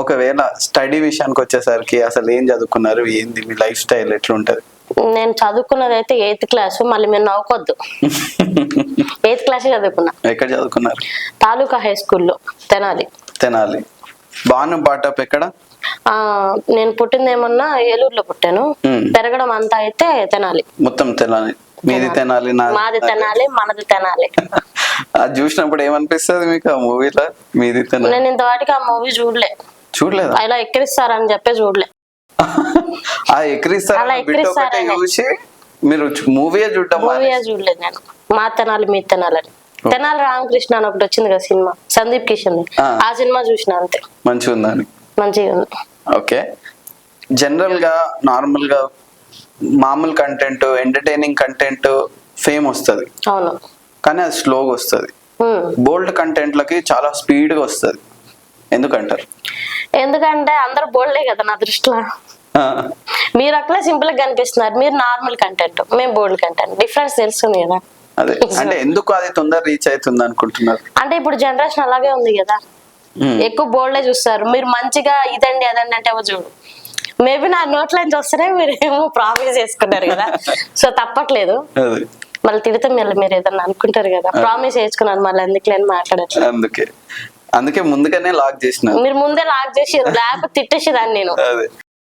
ఒకవేళ స్టడీ విషయానికి వచ్చేసరికి అసలు ఏం చదువుకున్నారు? ఏంది? మీ లైఫ్ స్టైల్ ఎట్లుంటది? నేను చదువుకున్నది అయితే ఎయిత్ క్లాస్ మళ్ళీ మీరు నవ్వుకోద్దు. ఎయిత్ క్లాస్ చదువుకున్నా. ఎక్కడ చదువుకున్నారు? తాలూకా హై స్కూల్లో తెనాలి. తెనాలి. బాను బాటప్ ఎక్కడ? ఆ నేను పుట్టిందేమన్నా ఏలూరులో పుట్టాను. పెరగడం అంతా అయితే తెనాలి. మొత్తం తెనాలి. మీది తెనాలి. మాది తెనాలి మనది తెనాలి. అది చూసినప్పుడు ఏమనిపిస్తుంది మీకు ఆ మూవీలో మీది తెనాలి. నేను ఇంతవాటికి ఆ మూవీ చూడలే. చూడలేదా? ఇలా ఎక్కిరిస్తారని చెప్పి చూడలే. ఆ ఎక్కిరిస్తారు అలా. చూసి మీరు మూవీ చూడడం మూవీ చూడలేదు నేను. మా తెనాలి మీ తెనాలి అని తెనాలి రామకృష్ణ అని ఒకటి వచ్చింది కదా సినిమా. సందీప్ కిషన్. ఆ. సినిమా చూసిన అంతే. మంచిగా ఉందని మంచిగా ఉంది. ఓకే. జనరల్గా నార్మల్గా మామూలు కంటెంట్ ఎంటర్టైనింగ్ కంటెంట్ ఫేమ్ వస్తుంది. అవును. కానీ అది స్లోగా వస్తుంది. బోల్డ్ కంటెంట్లకి చాలా స్పీడ్గా వస్తుంది. ఎందుకంటారు? ఎందుకంటే అందరు బోల్డే కదా నా దృష్టిలో. మీరు అట్లా సింపుల్గా కనిపిస్తున్నారు. మీరు నార్మల్ కంటెంట్ మేము బోల్డ్ కంటెంట్ డిఫరెన్స్ తెలుస్తుంది కదా. అదే. అంటే ఎందుకు అది తొందర రీచ్ అవుతుంది అనుకుంటున్నారు? అంటే ఇప్పుడు జనరేషన్ అలాగే ఉంది కదా. ఉమ్, ఎక్కువ బోల్డే చూస్తారు. మీరు మంచిగా ఇదండి అదండి అంటే ఎవరు చూడు. మేబీ నా నోట్ల నుంచి వస్తేనే మీరు ఏమో ప్రామిస్ చేసుకున్నారు కదా. సో తప్పట్లేదు. మళ్ళీ తిడితే మళ్ళీ మీరు ఏదన్నా అనుకుంటారు కదా. ప్రామిస్ చేసుకున్నాను మళ్ళీ ఎందుకు లేని మాట్లాడట్లేదు. అందుకే. అందుకే ముందుగానే లాక్ చేసిన మీరు ముందే లాక్ చేసి లేకపోతే తిట్టేసేదాన్ని నేను.